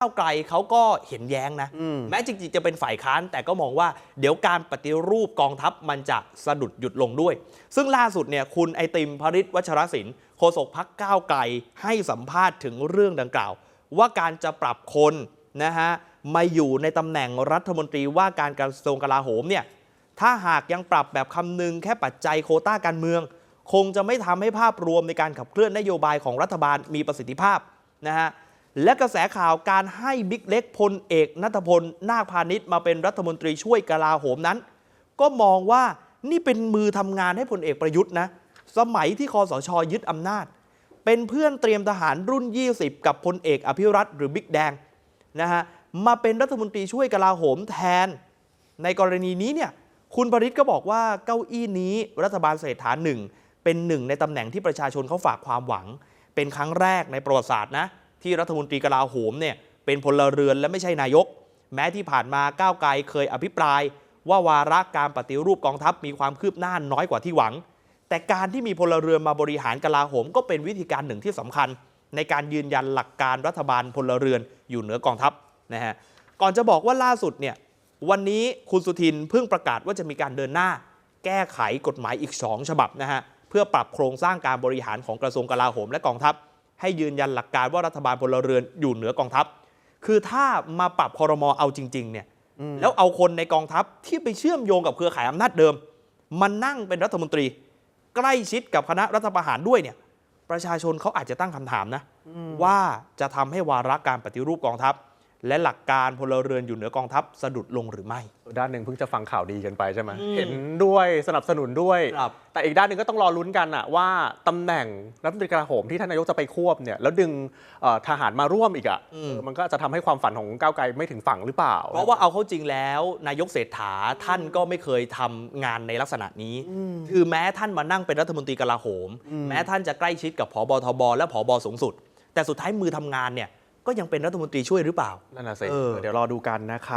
ก้าวไกลเขาก็เห็นแย้งนะอืมแม้จริงๆ จะเป็นฝ่ายค้าน แต่ก็มองว่าเดี๋ยวการปฏิรูปกองทัพมันจะสะดุดหยุดลงด้วย ซึ่งล่าสุดเนี่ยคุณไอติมพริตวัชรศิลป์โฆษกพักก้าวไกลให้สัมภาษณ์ถึงเรื่องดังกล่าว ว่าการจะปรับคนนะฮะมาอยู่ในตำแหน่งรัฐมนตรีว่าการกระทรวงกลาโหมเนี่ยถ้าหากยังปรับแบบคำนึงแค่ปัจจัยโควต้าการเมือง คงจะไม่ทำให้ภาพรวมในการขับเคลื่อนนโยบายของรัฐบาลมีประสิทธิภาพนะฮะ และกระแสข่าวการให้บิ๊กเล็กพลเอกนัทพล นาคพาณิชย์มาเป็นรัฐมนตรีช่วยกลาโหมนั้น ก็มองว่านี่เป็นมือทำงานให้พลเอกประยุทธ์นะ สมัยที่คอสชยึดอำนาจ เป็นเพื่อนเตรียมทหารรุ่น 20 กับพลเอกอภิรัตหรือบิ๊กแดงนะฮะมาเป็นรัฐมนตรีช่วยกลาโหมแทน ในกรณีนี้เนี่ยคุณปริศก็บอกว่าเก้าอี้นี้รัฐบาลเศรษฐาหนึ่งเป็นหนึ่งในตำแหน่งที่ประชาชนเขาฝากความหวัง เป็นครั้งแรกในประวัติศาสตร์นะ ที่รัฐมนตรีกลาโหมเนี่ยเป็นพลเรือนและไม่ใช่นายก แม้ที่ผ่านมาก้าวไกลเคยอภิปราย ว่าวาระการปฏิรูปกองทัพมีความคืบหน้าน้อยกว่าที่หวัง แต่การที่มีพลเรือนมาบริหารกลาโหม ก็เป็นวิธีการหนึ่งที่สำคัญ ในการยืนยันหลักการรัฐบาลพลเรือนอยู่เหนือกองทัพนะฮะก่อนจะบอกว่าล่าสุดเนี่ยวันนี้คุณสุทินเพิ่งประกาศว่าจะมีการเดินหน้า แก้ไขกฎหมายอีก 2 ฉบับนะฮะเพื่อปรับโครงสร้างการบริหารของกระทรวงกลาโหมและกองทัพ ให้ยืนยันหลักการว่ารัฐบาลพลเรือนอยู่เหนือกองทัพ คือถ้ามาปรับคอรมอเอาจริงๆเนี่ยแล้วเอาคนในกองทัพที่ไปเชื่อมโยงกับเครือข่ายอำนาจเดิมมานั่งเป็นรัฐมนตรี ใกล้ชิดกับคณะรัฐประหารด้วยเนี่ยประชาชนเขาอาจจะตั้งคำถามนะว่าจะทำให้วาระการปฏิรูปกองทัพ และหลักการพลเรือนอยู่เหนือกองทัพสะดุดลงหรือไม่ ด้านหนึ่งเพิ่งจะฟังข่าวดีกันไปใช่ไหมอืมเห็นด้วยสนับสนุนด้วย ครับ แต่อีกด้านหนึ่งก็ต้องรอลุ้นกันอะว่าตำแหน่งรัฐมนตรีกลาโหมที่ท่านนายกจะไปควบเนี่ยแล้วดึงเอ่อทหารมาร่วมอีกอะอืม เออมันก็จะทำให้ความฝันของก้าวไกลไม่ถึงฝั่งหรือเปล่า เพราะว่าเอาเข้าจริงแล้วนายกเศรษฐาท่านก็ไม่เคยทำงานในลักษณะนี้ คือแม้ท่านมานั่งเป็นรัฐมนตรีกลาโหม แม้ท่านจะใกล้ชิดกับผบทบและผบสูงสุด แต่สุดท้ายมือทำงานเนี่ย ก็ยังเป็นรัฐมนตรีช่วยหรือเปล่านั่นน่ะสิเออเดี๋ยวรอดูกันนะครับ